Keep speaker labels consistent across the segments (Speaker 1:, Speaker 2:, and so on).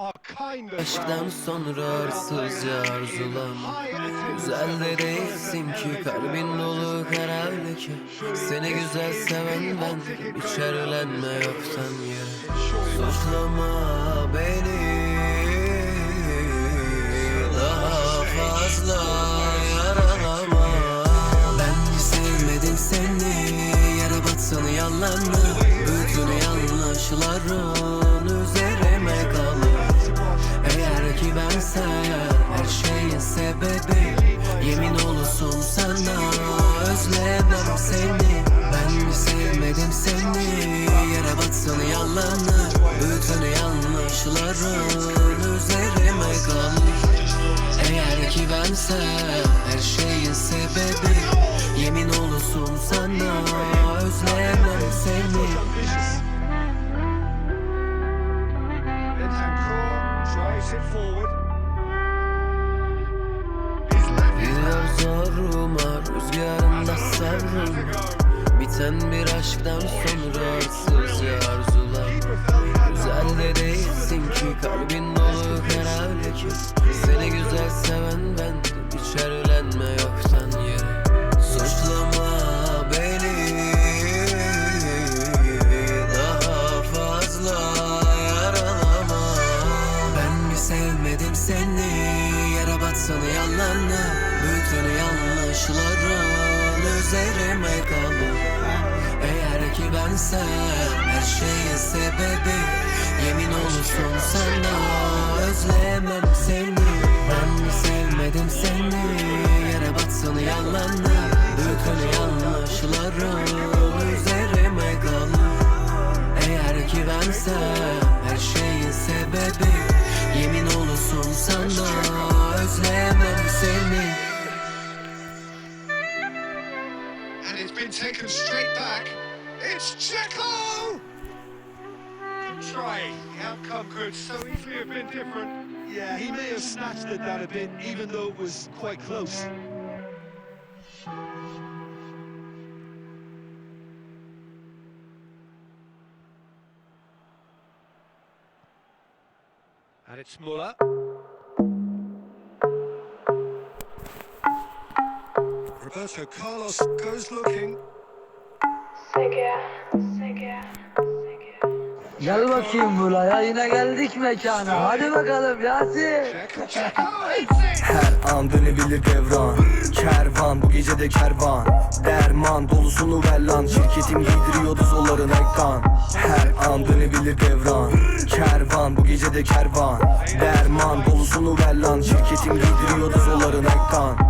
Speaker 1: Aşktan sonra arsızca arzulan Güzel de değilsin ki kalbin dolu kara ki. Seni güzel seven ben İçerlenme yoktan yere Suçlama beni. Daha fazla yaralama. Ben sevmedim seni. Yere batsın yalanla Bütün yanlışların sebebi Yemin olsun sana özlemem seni. Ben mi sevmedim seni? Yere batsın yalanlar Bütün yanlışların üzerime kalır Eğer ki bense her şeyin sebebi Yemin olsun sana özlemem seni.
Speaker 2: Forward.
Speaker 1: Bir zoruma rüzgarında savrulma Biten bir aşktan sonra arsızca arzular. Güzel de değilsin ki kalbin dolu kara leke Seni güzel seven bendim içerlenme yoktan yere. Suçlama beni daha fazla yaralama Ben mi sevmedim seni Batsın yalanla Bütün yanlışların üzerime kalır Eğer ki bense her şeyin sebebi Yemin olsun sana özlemem seni. Ben sevmedim seni Yere batsın yalanla Bütün yanlışların üzerime kalır eğer ki bense her şeyin sebebi Yemin olsun sana özlemem seni
Speaker 2: and it's been taken straight back. It's Checo! Good try. The outcome could so easily have been different.
Speaker 3: Yeah, he may have snatched at that a bit, even though it was quite close.
Speaker 2: And it's Muller. Roberto Carlos goes looking.
Speaker 4: Gel bakayım buraya yine geldik mekana. Hadi bakalım Yasin!
Speaker 5: Her an dönebilir devran. Kervan bu gece de kervan. Derman dolusunu ver lan Şirketim giydiriyordu zolların ekran. Her an dönebilir devran. Kervan bu gece de kervan. Derman dolusunu ver lan Şirketim giydiriyordu zolların ekran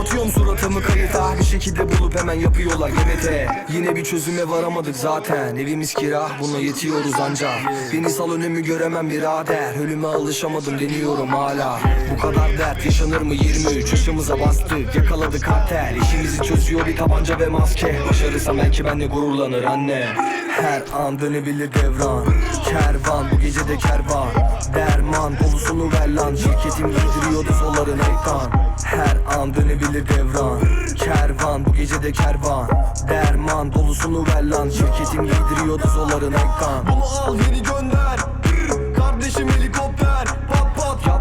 Speaker 5: Kapatıyorum suratımı kayıta. Bir şekilde bulup hemen yapıyorlar GBT Yine bir çözüme varamadık zaten. Evimiz kira buna yetiyoruz ancak. Beni sal önümü göremem birader. Ölüme alışamadım deniyorum hala. Bu kadar dert yaşanır mı? 23 yaşımıza bastık. Yakaladık kartel. İşimizi çözüyor bir tabanca ve maske. Başarırsam belki benle gururlanır anne Her an dönebilir devran. Kervan bu gece de kervan. Derman dolusunu ver lan. Şirketim giydiriyordu zolların ekran Her an dönebilir devran. Kervan bu gece de kervan. Derman dolusunu ver lan. Şirketim giydiriyordu zolların ekran Bunu al yeni gönder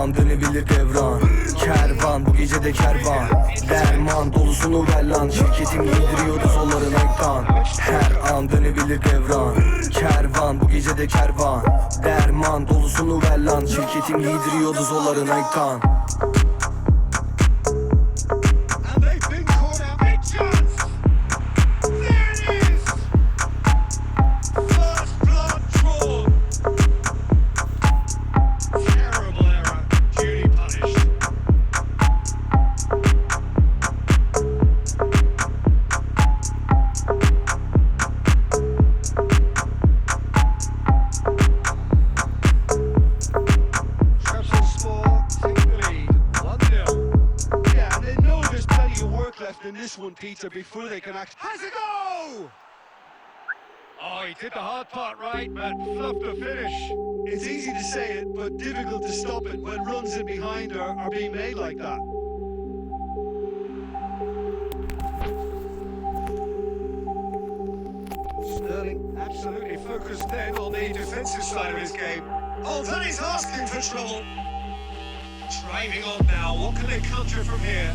Speaker 5: an dönebilir devran. Kervan bu gece de kervan. Derman dolusunu ver lan. Şirketim giydiriyordu zolların ekran. Her an dönebilir devran. Kervan bu gece de kervan. Derman dolusunu ver lan. Şirketim giydiriyordu zolların ekran
Speaker 6: one, before they can act. Has a go!
Speaker 2: Oh, he did the hard part right, but fluffed the finish.
Speaker 6: It's easy to say it, but difficult to stop it when runs in behind are, are being made like that.
Speaker 2: Sterling absolutely focused then on the defensive side of his game. Oh, that is asking for trouble. Driving on now. What can they conjure from here?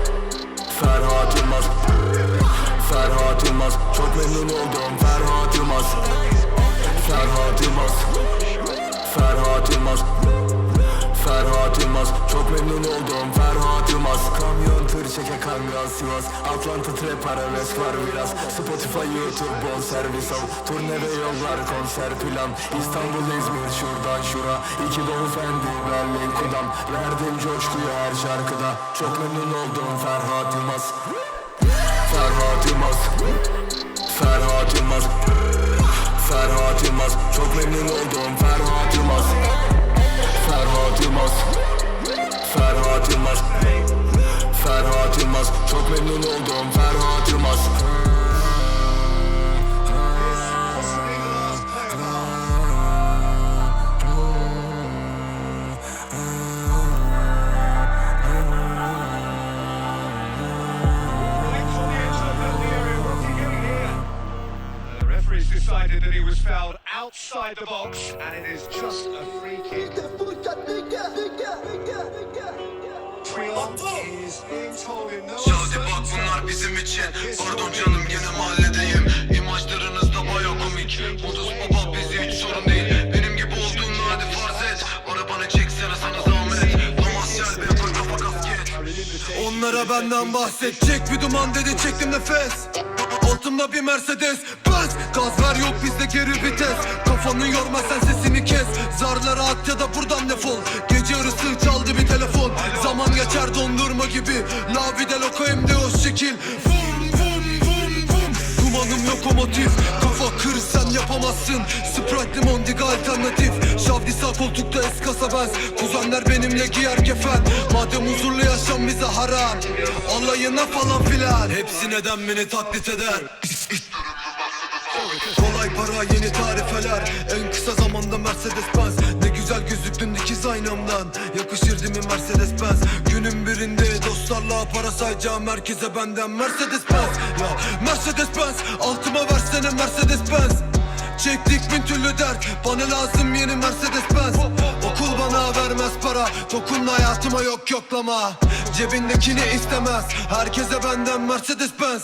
Speaker 7: Ferhat Yılmaz. Ferhat Yılmaz. Çok memnun oldum. Ferhat Yılmaz. Ferhat Yılmaz. Ferhat Yılmaz Ferhat Yılmaz. Çok memnun oldum Ferhat Yılmaz. Kamyon tır çeke kangal Sivas Atlanta trap arabesk var biraz. Spotify YouTube bon servis al. Turne ve yollar konser plan. İstanbul İzmir şuradan şura. İki doğu fendi Berlin Kudam. Verdim coşkuyu her şarkıda. Çok memnun oldum Ferhat Yılmaz. Ferhat Yılmaz. Ferhat Yılmaz. Ferhat Yılmaz. Çok memnun oldum Ferhat Yılmaz Ferhat Yılmaz Ferhat Yılmaz Ferhat Yılmaz Çok memnun oldum Ferhat Yılmaz
Speaker 2: Possibly the last play of ours. Lights on the edge of the penalty area. What's he doing here? Uh, The referee's decided that he was fouled outside the box, and it is
Speaker 8: için. Pardon canım gene mahalledeyim. İmajlarınız da baya komik. Modus baba bizi hiç sorun değil. Benim gibi olduğunu hadi farz et. Arabanı çeksene sana zahmet Thomas Shelby yapar kafa kasket Onlara benden bahsedecek bir duman dedi çektim nefes. Altımda bir Mercedes Gaz ver yok bizde geri vites. Kafanı yorma sen sesini kes. Zarlara at ya da buradan defol. Gece yarısı çaldı bir telefon. Zaman geçer dondurma gibi. La vida loco hem de o şekil. Vum vum vum vum Dumanım lokomotif Kafa kır sen yapamazsın. Sprite limon diga alternatif. Şavdi sağ koltukta eskasa benz Kuzenler benimle giyer kefen. Madem huzurlu yaşam bize haram. Alayına falan filan. Hepsi neden beni taklit eder Kolay para yeni tarifeler. En kısa zamanda Mercedes Benz Ne güzel gözüktün dikiz aynamdan. Yakışır değil mi Mercedes Benz Günün birinde dostlarla para sayacağım. Herkese benden Mercedes Benz Ya Mercedes Benz Altıma versene Mercedes Benz Çektik bin türlü dert. Bana lazım yeni Mercedes Benz Okul bana vermez para. Dokunma hayatıma yok yoklama. Cebindekini istemez. Herkese benden Mercedes Benz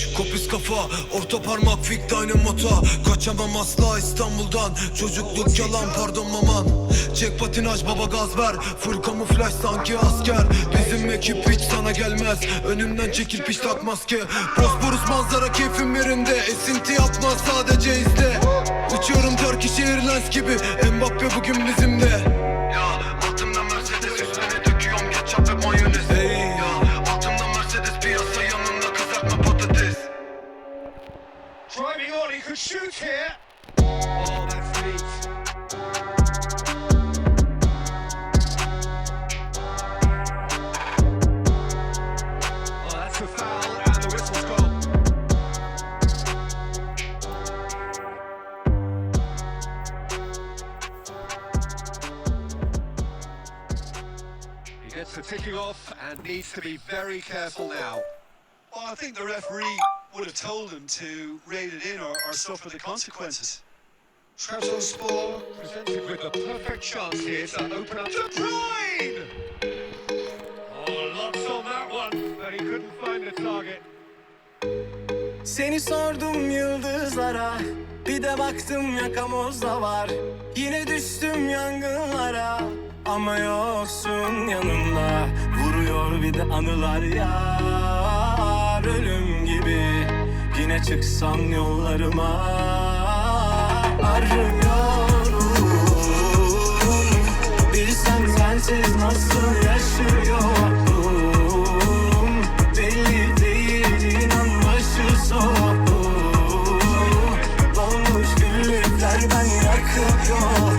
Speaker 8: kopuz kafa Orta parmak fik dynamota. Kaçamam asla İstanbul'dan. Çocukluk yalan pardon maman. Çek patinaj baba gaz ver. Full kamuflaj sanki asker. Bizim ekip hiç sana gelmez. Önümden çekil piş tak maske. Bosporus manzara keyfim yerinde. Esinti yapma sadece izle. Uçuyorum Turkish Airlines gibi. Mbappe bugün bizimle
Speaker 2: needs to be very careful now.
Speaker 6: Well, I think the referee would have told him to rate it in or, or suffer the consequences.
Speaker 2: Trabzonspor presented with the perfect chance here to open up De Bruyne! Oh, lots on that one, but he couldn't find the target.
Speaker 1: Seni sordum yıldızlara Bir de baktım yakamozda var Yine düştüm yangınlara Ama yoksun yanımda Vuruyor bir de anılar yar Ölüm gibi. Yine çıksan yollarıma Arıyorum. Bilsen sensiz nasıl yaşıyorum. Belli değil inan başı soğuk. Dolmuş güllükler ben yakıyorum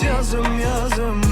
Speaker 1: yazım yazım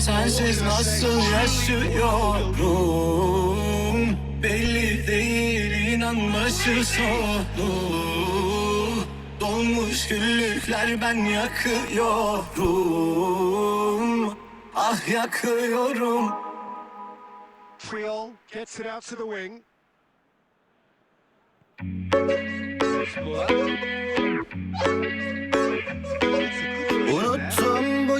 Speaker 1: sensiz nasıl yaşıyorum? Belli değil inan başı sonu Dolmuş güllükler ben yakıyorum. Ah yakıyorum.
Speaker 2: Friol gets it out to the wing.
Speaker 5: Unuttum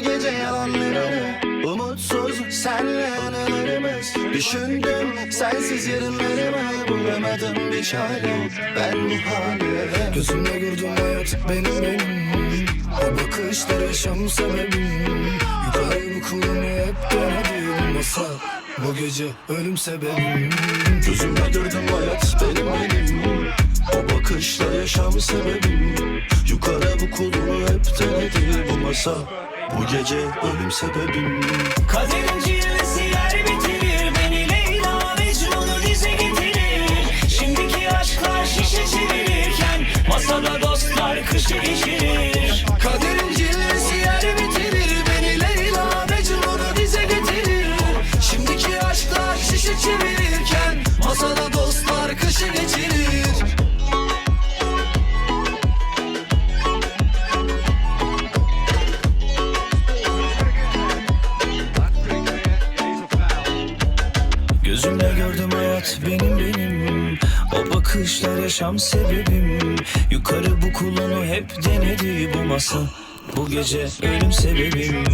Speaker 5: gece yalanlarını Umutsuz senle anılarımız. Düşündüm sensiz yarınlarımı. Bulamadım bir çare. Ben bu hale. Gözümde gördüm hayat benim benim O bakışlar yaşam sebebim. Yukarı bu kulumu hep denedim. Masa bu gece ölüm sebebim. Gözümde gördüm hayat benim benim O bakışlar yaşam sebebim. Yukarı bu kulumu hep denedi Bu masa bu gece ölüm sebebim.
Speaker 1: Kaderin cilvesi yer bitirir Beni Leyla Mecnun'u dize getirir. Şimdiki aşklar şişe çevirirken Masada dostlar kışı geçirir yaşam sebebim. Yukarı bu kulunu hep denedi bu masa. Bu gece ölüm sebebim.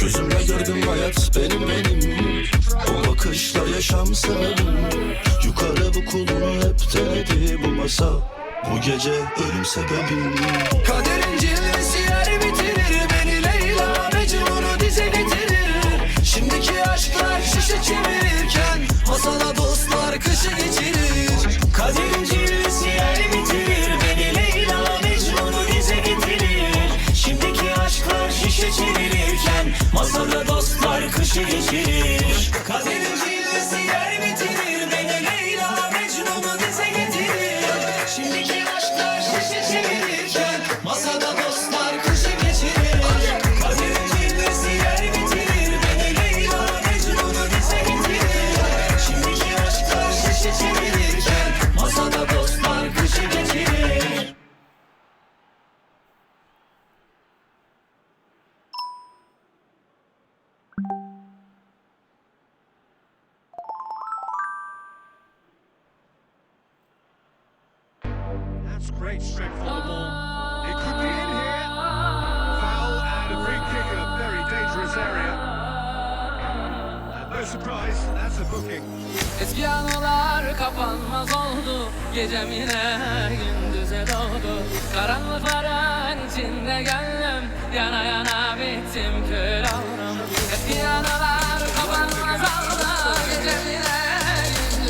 Speaker 5: Gözümle gördüm hayat benim benim. O bakışlar yaşam sebebim. Yukarı bu kulunu hep denedi bu masa. Bu gece ölüm sebebim.
Speaker 1: Kaderin cilvesi yer bitirir Çevirirken Masada dostlar kışı geçirir
Speaker 2: Great strip for the ball. Ah. It could be in here. Foul and a free kick in a very dangerous area.
Speaker 4: Eski anılar kapanmaz oldu. Gecem yine gündüze doğdu. Karanlıkların içinde gönlüm. Yana yana bittim kül oldum. Eski anılar kapanmaz oldu. Gecem yine